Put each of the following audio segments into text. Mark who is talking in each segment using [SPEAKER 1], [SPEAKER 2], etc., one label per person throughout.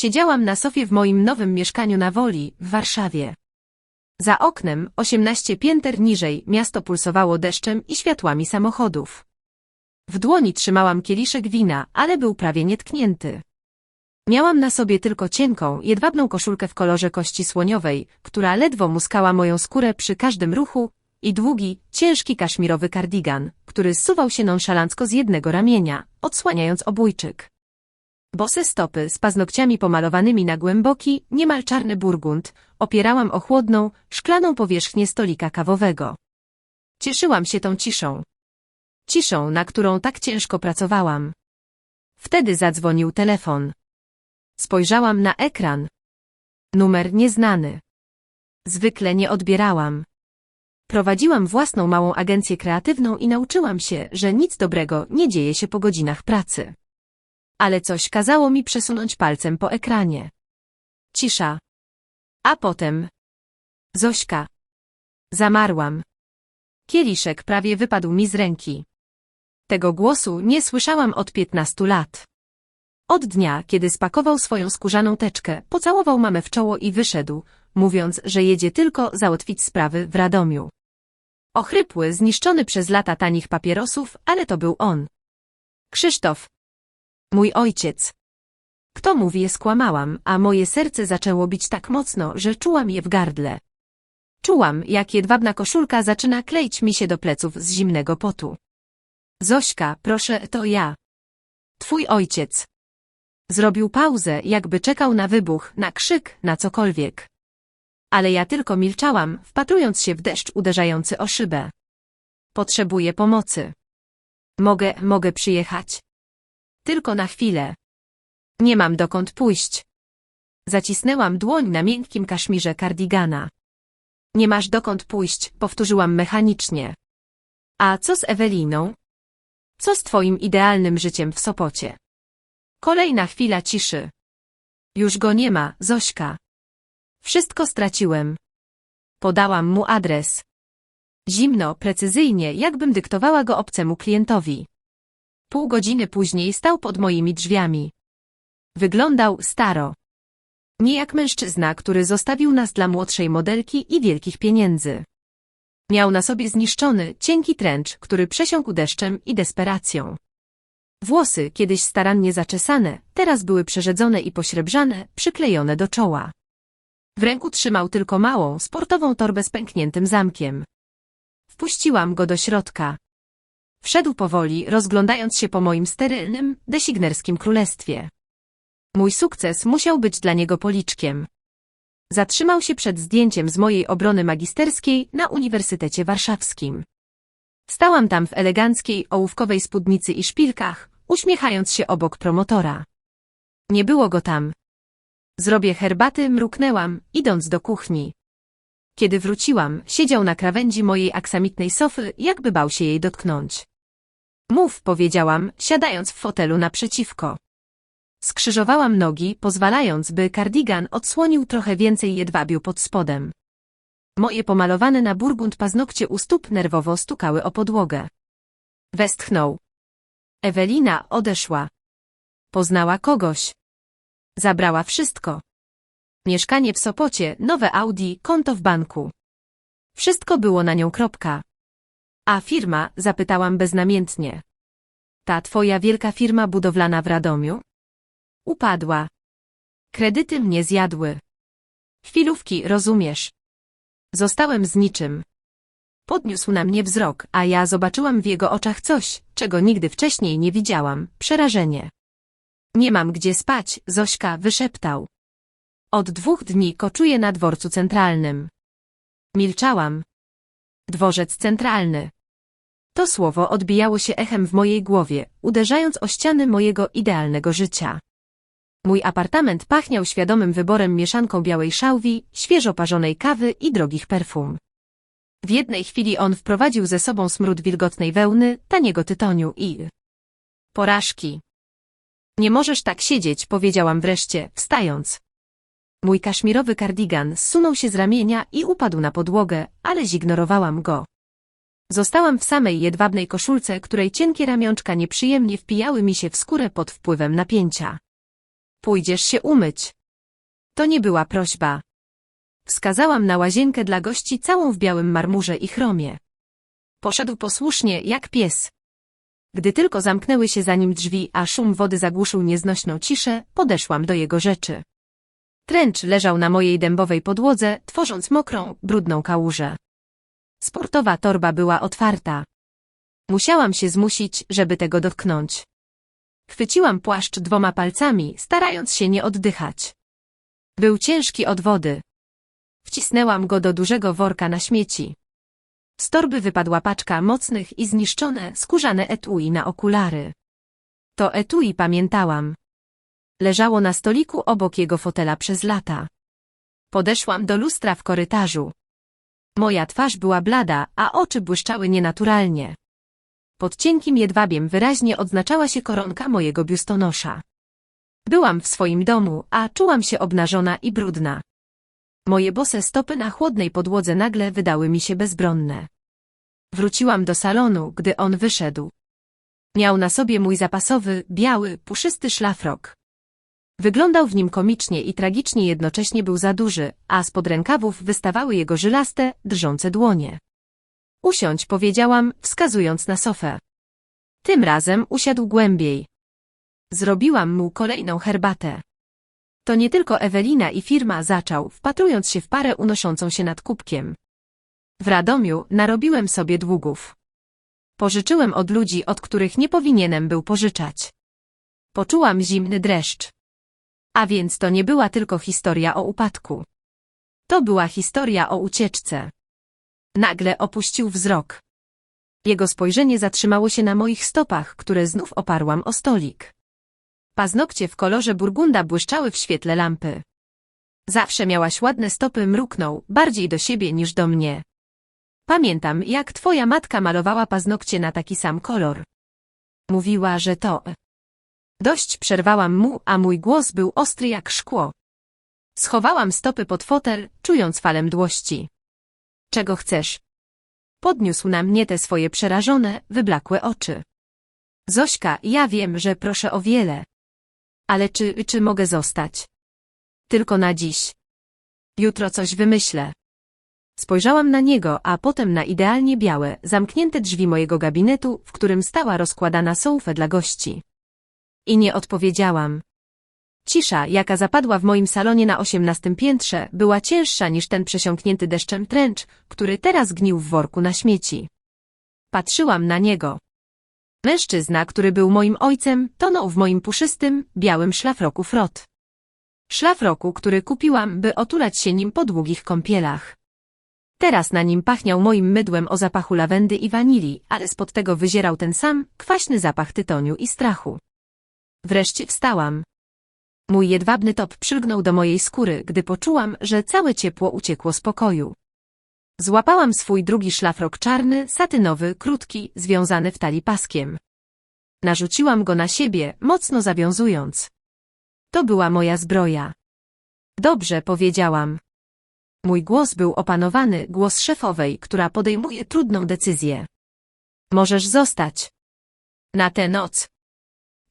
[SPEAKER 1] Siedziałam na sofie w moim nowym mieszkaniu na Woli, w Warszawie. Za oknem, 18 pięter niżej, miasto pulsowało deszczem i światłami samochodów. W dłoni trzymałam kieliszek wina, ale był prawie nietknięty. Miałam na sobie tylko cienką, jedwabną koszulkę w kolorze kości słoniowej, która ledwo muskała moją skórę przy każdym ruchu, i długi, ciężki kaszmirowy kardigan, który zsuwał się nonszalancko z jednego ramienia, odsłaniając obójczyk. Bose stopy z paznokciami pomalowanymi na głęboki, niemal czarny burgund, opierałam o chłodną, szklaną powierzchnię stolika kawowego. Cieszyłam się tą ciszą. Ciszą, na którą tak ciężko pracowałam. Wtedy zadzwonił telefon. Spojrzałam na ekran. Numer nieznany. Zwykle nie odbierałam. Prowadziłam własną małą agencję kreatywną i nauczyłam się, że nic dobrego nie dzieje się po godzinach pracy. Ale coś kazało mi przesunąć palcem po ekranie. Cisza. A potem. Zośka. Zamarłam. Kieliszek prawie wypadł mi z ręki. Tego głosu nie słyszałam od piętnastu lat. Od dnia, kiedy spakował swoją skórzaną teczkę, pocałował mamę w czoło i wyszedł, mówiąc, że jedzie tylko załatwić sprawy w Radomiu. Ochrypły, zniszczony przez lata tanich papierosów, ale to był on. Krzysztof. Mój ojciec. Kto mówi, skłamałam, a moje serce zaczęło bić tak mocno, że czułam je w gardle. Czułam, jak jedwabna koszulka zaczyna kleić mi się do pleców z zimnego potu. Zośka, proszę, to ja. Twój ojciec. Zrobił pauzę, jakby czekał na wybuch, na krzyk, na cokolwiek. Ale ja tylko milczałam, wpatrując się w deszcz uderzający o szybę. Potrzebuję pomocy. Mogę, mogę przyjechać. Tylko na chwilę. Nie mam dokąd pójść. Zacisnęłam dłoń na miękkim kaszmirze kardigana. Nie masz dokąd pójść, powtórzyłam mechanicznie. A co z Eweliną? Co z twoim idealnym życiem w Sopocie? Kolejna chwila ciszy. Już go nie ma, Zośka. Wszystko straciłem. Podałam mu adres. Zimno, precyzyjnie, jakbym dyktowała go obcemu klientowi. Pół godziny później stał pod moimi drzwiami. Wyglądał staro. Nie jak mężczyzna, który zostawił nas dla młodszej modelki i wielkich pieniędzy. Miał na sobie zniszczony, cienki tręcz, który przesiąkł deszczem i desperacją. Włosy, kiedyś starannie zaczesane, teraz były przerzedzone i pośrebrzane, przyklejone do czoła. W ręku trzymał tylko małą, sportową torbę z pękniętym zamkiem. Wpuściłam go do środka. Wszedł powoli, rozglądając się po moim sterylnym, designerskim królestwie. Mój sukces musiał być dla niego policzkiem. Zatrzymał się przed zdjęciem z mojej obrony magisterskiej na Uniwersytecie Warszawskim. Stałam tam w eleganckiej, ołówkowej spódnicy i szpilkach, uśmiechając się obok promotora. Nie było go tam. Zrobię herbaty, mruknęłam, idąc do kuchni. Kiedy wróciłam, siedział na krawędzi mojej aksamitnej sofy, jakby bał się jej dotknąć. Mów, powiedziałam, siadając w fotelu naprzeciwko. Skrzyżowałam nogi, pozwalając, by kardigan odsłonił trochę więcej jedwabiu pod spodem. Moje pomalowane na burgund paznokcie u stóp nerwowo stukały o podłogę. Westchnął. Ewelina odeszła. Poznała kogoś. Zabrała wszystko. Mieszkanie w Sopocie, nowe Audi, konto w banku. Wszystko było na nią kropka. A firma, zapytałam beznamiętnie. Ta twoja wielka firma budowlana w Radomiu? Upadła. Kredyty mnie zjadły. Chwilówki, rozumiesz. Zostałem z niczym. Podniósł na mnie wzrok, a ja zobaczyłam w jego oczach coś, czego nigdy wcześniej nie widziałam, przerażenie. Nie mam gdzie spać, Zośka wyszeptał. Od dwóch dni koczuję na dworcu centralnym. Milczałam. Dworzec centralny. To słowo odbijało się echem w mojej głowie, uderzając o ściany mojego idealnego życia. Mój apartament pachniał świadomym wyborem mieszanką białej szałwi, świeżo parzonej kawy i drogich perfum. W jednej chwili on wprowadził ze sobą smród wilgotnej wełny, taniego tytoniu i... Porażki. Nie możesz tak siedzieć, powiedziałam wreszcie, wstając. Mój kaszmirowy kardigan zsunął się z ramienia i upadł na podłogę, ale zignorowałam go. Zostałam w samej jedwabnej koszulce, której cienkie ramionczka nieprzyjemnie wpijały mi się w skórę pod wpływem napięcia. Pójdziesz się umyć. To nie była prośba. Wskazałam na łazienkę dla gości całą w białym marmurze i chromie. Poszedł posłusznie, jak pies. Gdy tylko zamknęły się za nim drzwi, a szum wody zagłuszył nieznośną ciszę, podeszłam do jego rzeczy. Tręcz leżał na mojej dębowej podłodze, tworząc mokrą, brudną kałużę. Sportowa torba była otwarta. Musiałam się zmusić, żeby tego dotknąć. Chwyciłam płaszcz dwoma palcami, starając się nie oddychać. Był ciężki od wody. Wcisnęłam go do dużego worka na śmieci. Z torby wypadła paczka mocnych i zniszczone, skórzane etui na okulary. To etui pamiętałam. Leżało na stoliku obok jego fotela przez lata. Podeszłam do lustra w korytarzu. Moja twarz była blada, a oczy błyszczały nienaturalnie. Pod cienkim jedwabiem wyraźnie odznaczała się koronka mojego biustonosza. Byłam w swoim domu, a czułam się obnażona i brudna. Moje bose stopy na chłodnej podłodze nagle wydały mi się bezbronne. Wróciłam do salonu, gdy on wyszedł. Miał na sobie mój zapasowy, biały, puszysty szlafrok. Wyglądał w nim komicznie i tragicznie jednocześnie był za duży, a spod rękawów wystawały jego żylaste, drżące dłonie. Usiądź, powiedziałam, wskazując na sofę. Tym razem usiadł głębiej. Zrobiłam mu kolejną herbatę. To nie tylko Ewelina i firma zaczął, wpatrując się w parę unoszącą się nad kubkiem. W Radomiu narobiłem sobie długów. Pożyczyłem od ludzi, od których nie powinienem był pożyczać. Poczułam zimny dreszcz. A więc to nie była tylko historia o upadku. To była historia o ucieczce. Nagle opuścił wzrok. Jego spojrzenie zatrzymało się na moich stopach, które znów oparłam o stolik. Paznokcie w kolorze burgunda błyszczały w świetle lampy. Zawsze miałaś ładne stopy, mruknął, bardziej do siebie niż do mnie. Pamiętam, jak twoja matka malowała paznokcie na taki sam kolor. Mówiła, że to... Dość przerwałam mu, a mój głos był ostry jak szkło. Schowałam stopy pod fotel, czując falę mdłości. Czego chcesz? Podniósł na mnie te swoje przerażone, wyblakłe oczy. Zośka, ja wiem, że proszę o wiele. Ale czy, czy mogę zostać? Tylko na dziś. Jutro coś wymyślę. Spojrzałam na niego, a potem na idealnie białe, zamknięte drzwi mojego gabinetu, w którym stała rozkładana sołfę dla gości. I nie odpowiedziałam. Cisza, jaka zapadła w moim salonie na osiemnastym piętrze, była cięższa niż ten przesiąknięty deszczem tręcz, który teraz gnił w worku na śmieci. Patrzyłam na niego. Mężczyzna, który był moim ojcem, tonął w moim puszystym, białym szlafroku frot. Szlafroku, który kupiłam, by otulać się nim po długich kąpielach. Teraz na nim pachniał moim mydłem o zapachu lawendy i wanilii, ale spod tego wyzierał ten sam, kwaśny zapach tytoniu i strachu. Wreszcie wstałam. Mój jedwabny top przylgnął do mojej skóry, gdy poczułam, że całe ciepło uciekło z pokoju. Złapałam swój drugi szlafrok czarny, satynowy, krótki, związany w talii paskiem. Narzuciłam go na siebie, mocno zawiązując. To była moja zbroja. Dobrze, powiedziałam. Mój głos był opanowany, głos szefowej, która podejmuje trudną decyzję. Możesz zostać. Na tę noc.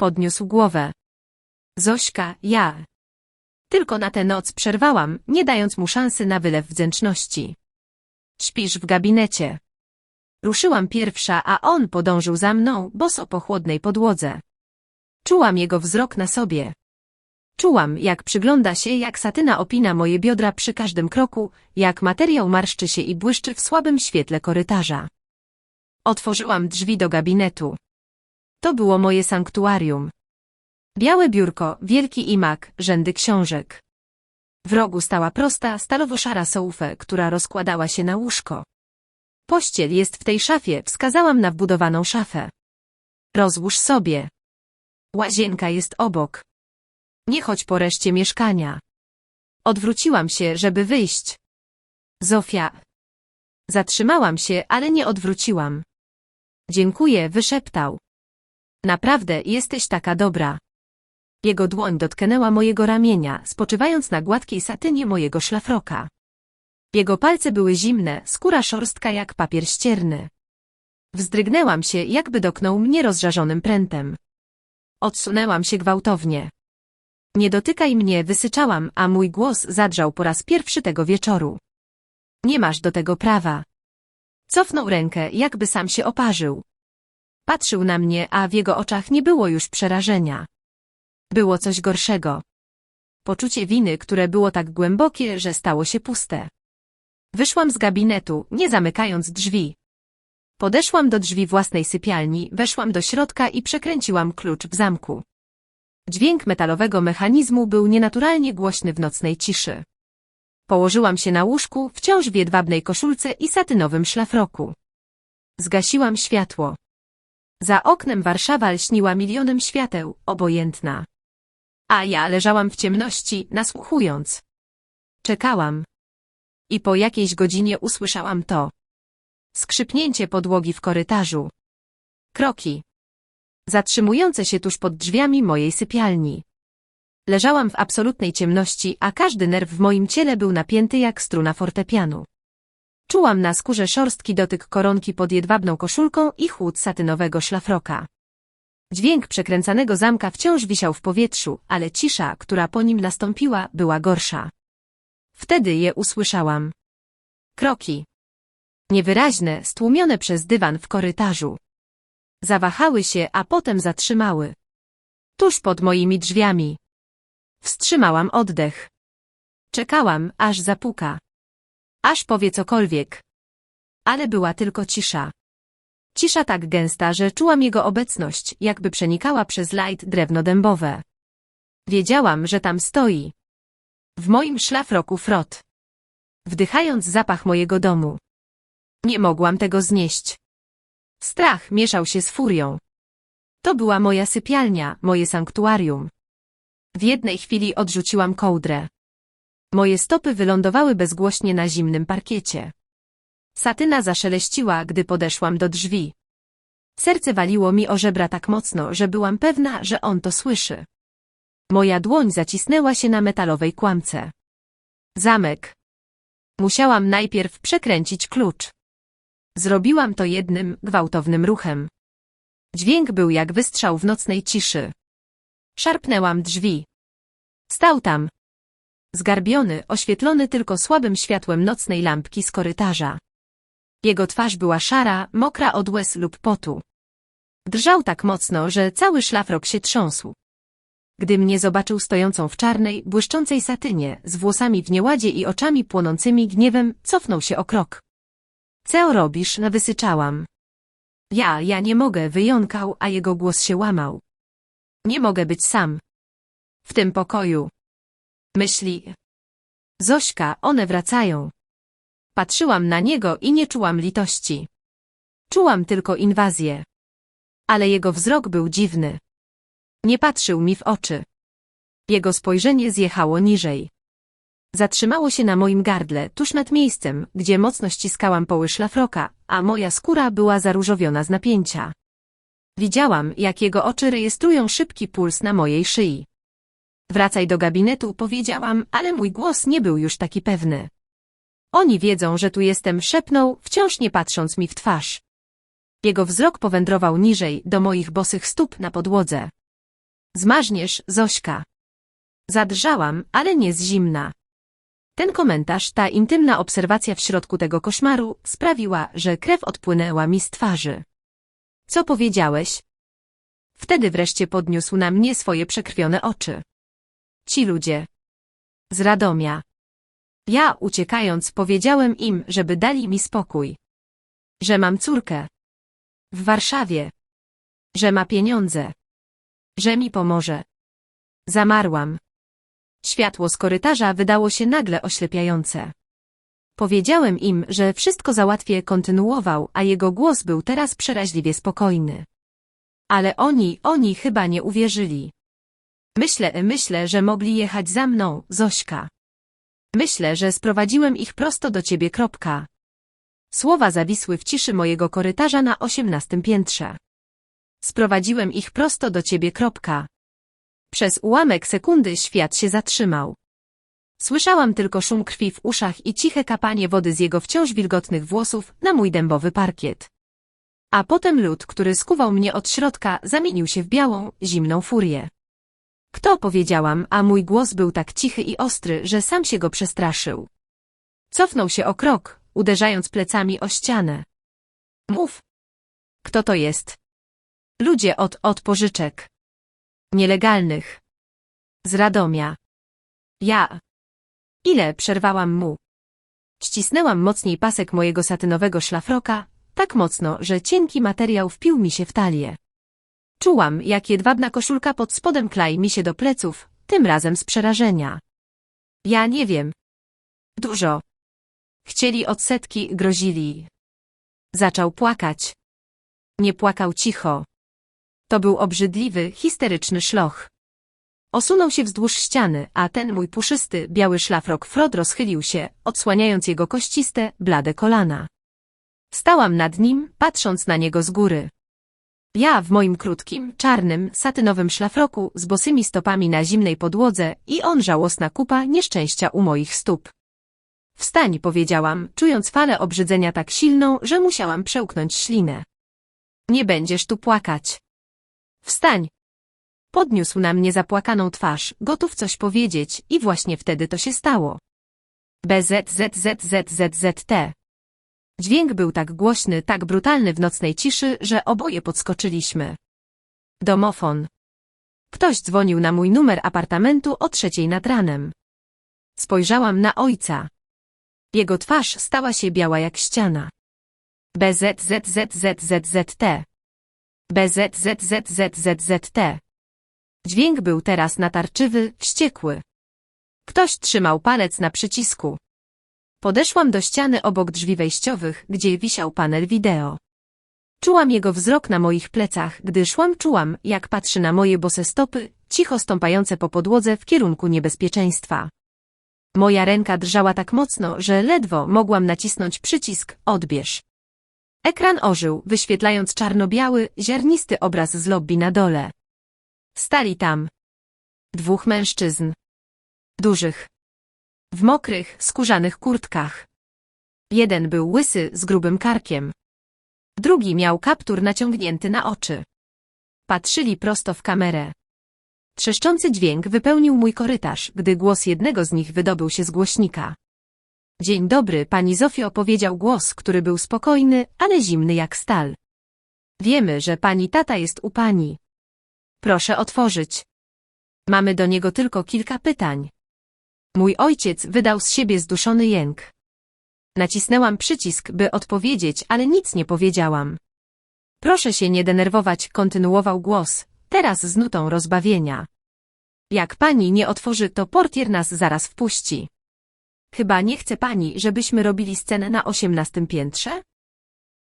[SPEAKER 1] Podniósł głowę. Zośka, ja. Tylko na tę noc przerwałam, nie dając mu szansy na wylew wdzięczności. Śpisz w gabinecie. Ruszyłam pierwsza, a on podążył za mną, boso po chłodnej podłodze. Czułam jego wzrok na sobie. Czułam, jak przygląda się, jak satyna opina moje biodra przy każdym kroku, jak materiał marszczy się i błyszczy w słabym świetle korytarza. Otworzyłam drzwi do gabinetu. To było moje sanktuarium. Białe biurko, wielki imak, rzędy książek. W rogu stała prosta, stalowo-szara soufę, która rozkładała się na łóżko. Pościel jest w tej szafie, wskazałam na wbudowaną szafę. Rozłóż sobie. Łazienka jest obok. Nie chodź po reszcie mieszkania. Odwróciłam się, żeby wyjść. Zofia. Zatrzymałam się, ale nie odwróciłam. Dziękuję, wyszeptał. Naprawdę, jesteś taka dobra. Jego dłoń dotknęła mojego ramienia, spoczywając na gładkiej satynie mojego szlafroka. Jego palce były zimne, skóra szorstka jak papier ścierny. Wzdrygnęłam się, jakby doknął mnie rozżarzonym prętem. Odsunęłam się gwałtownie. Nie dotykaj mnie, wysyczałam, a mój głos zadrżał po raz pierwszy tego wieczoru. Nie masz do tego prawa. Cofnął rękę, jakby sam się oparzył. Patrzył na mnie, a w jego oczach nie było już przerażenia. Było coś gorszego. Poczucie winy, które było tak głębokie, że stało się puste. Wyszłam z gabinetu, nie zamykając drzwi. Podeszłam do drzwi własnej sypialni, weszłam do środka i przekręciłam klucz w zamku. Dźwięk metalowego mechanizmu był nienaturalnie głośny w nocnej ciszy. Położyłam się na łóżku, wciąż w jedwabnej koszulce i satynowym szlafroku. Zgasiłam światło. Za oknem Warszawa lśniła milionem świateł, obojętna. A ja leżałam w ciemności, nasłuchując. Czekałam. I po jakiejś godzinie usłyszałam to. Skrzypnięcie podłogi w korytarzu. Kroki. Zatrzymujące się tuż pod drzwiami mojej sypialni. Leżałam w absolutnej ciemności, a każdy nerw w moim ciele był napięty jak struna fortepianu. Czułam na skórze szorstki dotyk koronki pod jedwabną koszulką i chłód satynowego szlafroka. Dźwięk przekręcanego zamka wciąż wisiał w powietrzu, ale cisza, która po nim nastąpiła, była gorsza. Wtedy je usłyszałam. Kroki. Niewyraźne, stłumione przez dywan w korytarzu. Zawahały się, a potem zatrzymały. Tuż pod moimi drzwiami. Wstrzymałam oddech. Czekałam, aż zapuka. Aż powie cokolwiek. Ale była tylko cisza. Cisza tak gęsta, że czułam jego obecność, jakby przenikała przez light drewno dębowe. Wiedziałam, że tam stoi. W moim szlafroku frot. Wdychając zapach mojego domu. Nie mogłam tego znieść. Strach mieszał się z furią. To była moja sypialnia, moje sanktuarium. W jednej chwili odrzuciłam kołdrę. Moje stopy wylądowały bezgłośnie na zimnym parkiecie. Satyna zaszeleściła, gdy podeszłam do drzwi. Serce waliło mi o żebra tak mocno, że byłam pewna, że on to słyszy. Moja dłoń zacisnęła się na metalowej kłamce. Zamek. Musiałam najpierw przekręcić klucz. Zrobiłam to jednym, gwałtownym ruchem. Dźwięk był jak wystrzał w nocnej ciszy. Szarpnęłam drzwi. Stał tam. Zgarbiony, oświetlony tylko słabym światłem nocnej lampki z korytarza. Jego twarz była szara, mokra od łez lub potu. Drżał tak mocno, że cały szlafrok się trząsł. Gdy mnie zobaczył stojącą w czarnej, błyszczącej satynie, z włosami w nieładzie i oczami płonącymi gniewem, cofnął się o krok. Co robisz? Wysyczałam. Ja, ja nie mogę, wyjąkał, a jego głos się łamał. Nie mogę być sam. W tym pokoju. Myśli. Zośka, one wracają. Patrzyłam na niego i nie czułam litości. Czułam tylko inwazję. Ale jego wzrok był dziwny. Nie patrzył mi w oczy. Jego spojrzenie zjechało niżej. Zatrzymało się na moim gardle, tuż nad miejscem, gdzie mocno ściskałam poły szlafroka, a moja skóra była zaróżowiona z napięcia. Widziałam, jak jego oczy rejestrują szybki puls na mojej szyi. Wracaj do gabinetu, powiedziałam, ale mój głos nie był już taki pewny. Oni wiedzą, że tu jestem, szepnął, wciąż nie patrząc mi w twarz. Jego wzrok powędrował niżej, do moich bosych stóp na podłodze. Zmarzniesz, Zośka. Zadrżałam, ale nie z zimna. Ten komentarz, ta intymna obserwacja w środku tego koszmaru, sprawiła, że krew odpłynęła mi z twarzy. Co powiedziałeś? Wtedy wreszcie podniósł na mnie swoje przekrwione oczy. Ci ludzie. Z Radomia. Ja, uciekając, powiedziałem im, żeby dali mi spokój. Że mam córkę. W Warszawie. Że ma pieniądze. Że mi pomoże. Zamarłam. Światło z korytarza wydało się nagle oślepiające. Powiedziałem im, że wszystko załatwię, kontynuował, a jego głos był teraz przeraźliwie spokojny. Ale oni, oni chyba nie uwierzyli. Myślę, myślę, że mogli jechać za mną, Zośka. Myślę, że sprowadziłem ich prosto do ciebie, kropka. Słowa zawisły w ciszy mojego korytarza na osiemnastym piętrze. Sprowadziłem ich prosto do ciebie, kropka. Przez ułamek sekundy świat się zatrzymał. Słyszałam tylko szum krwi w uszach i ciche kapanie wody z jego wciąż wilgotnych włosów na mój dębowy parkiet. A potem lód, który skuwał mnie od środka, zamienił się w białą, zimną furię. Kto powiedziałam, a mój głos był tak cichy i ostry, że sam się go przestraszył. Cofnął się o krok, uderzając plecami o ścianę. Mów. Kto to jest? Ludzie od, od pożyczek. Nielegalnych. Z Radomia. Ja. Ile przerwałam mu? Ścisnęłam mocniej pasek mojego satynowego szlafroka, tak mocno, że cienki materiał wpił mi się w talię. Czułam, jak jedwabna koszulka pod spodem klei mi się do pleców, tym razem z przerażenia. Ja nie wiem. Dużo. Chcieli odsetki, grozili. Zaczął płakać. Nie płakał cicho. To był obrzydliwy, histeryczny szloch. Osunął się wzdłuż ściany, a ten mój puszysty, biały szlafrok Frod rozchylił się, odsłaniając jego kościste, blade kolana. Stałam nad nim, patrząc na niego z góry. Ja w moim krótkim, czarnym, satynowym szlafroku z bosymi stopami na zimnej podłodze i on żałosna kupa nieszczęścia u moich stóp. Wstań, powiedziałam, czując falę obrzydzenia tak silną, że musiałam przełknąć ślinę. Nie będziesz tu płakać. Wstań. Podniósł na mnie zapłakaną twarz, gotów coś powiedzieć i właśnie wtedy to się stało. BZZZZZZT. Dźwięk był tak głośny, tak brutalny w nocnej ciszy, że oboje podskoczyliśmy. Domofon. Ktoś dzwonił na mój numer apartamentu o trzeciej nad ranem. Spojrzałam na ojca. Jego twarz stała się biała jak ściana. BZZZZZZT. BZZZZZZT. Dźwięk był teraz natarczywy, wściekły. Ktoś trzymał palec na przycisku. Podeszłam do ściany obok drzwi wejściowych, gdzie wisiał panel wideo. Czułam jego wzrok na moich plecach, gdy szłam czułam, jak patrzy na moje bose stopy, cicho stąpające po podłodze w kierunku niebezpieczeństwa. Moja ręka drżała tak mocno, że ledwo mogłam nacisnąć przycisk odbierz. Ekran ożył, wyświetlając czarno-biały, ziarnisty obraz z lobby na dole. Stali tam. Dwóch mężczyzn. Dużych. W mokrych, skórzanych kurtkach. Jeden był łysy, z grubym karkiem. Drugi miał kaptur naciągnięty na oczy. Patrzyli prosto w kamerę. Trzeszczący dźwięk wypełnił mój korytarz, gdy głos jednego z nich wydobył się z głośnika. Dzień dobry, pani Zofio opowiedział głos, który był spokojny, ale zimny jak stal. Wiemy, że pani tata jest u pani. Proszę otworzyć. Mamy do niego tylko kilka pytań. Mój ojciec wydał z siebie zduszony jęk. Nacisnęłam przycisk, by odpowiedzieć, ale nic nie powiedziałam. Proszę się nie denerwować, kontynuował głos, teraz z nutą rozbawienia. Jak pani nie otworzy, to portier nas zaraz wpuści. Chyba nie chce pani, żebyśmy robili scenę na osiemnastym piętrze?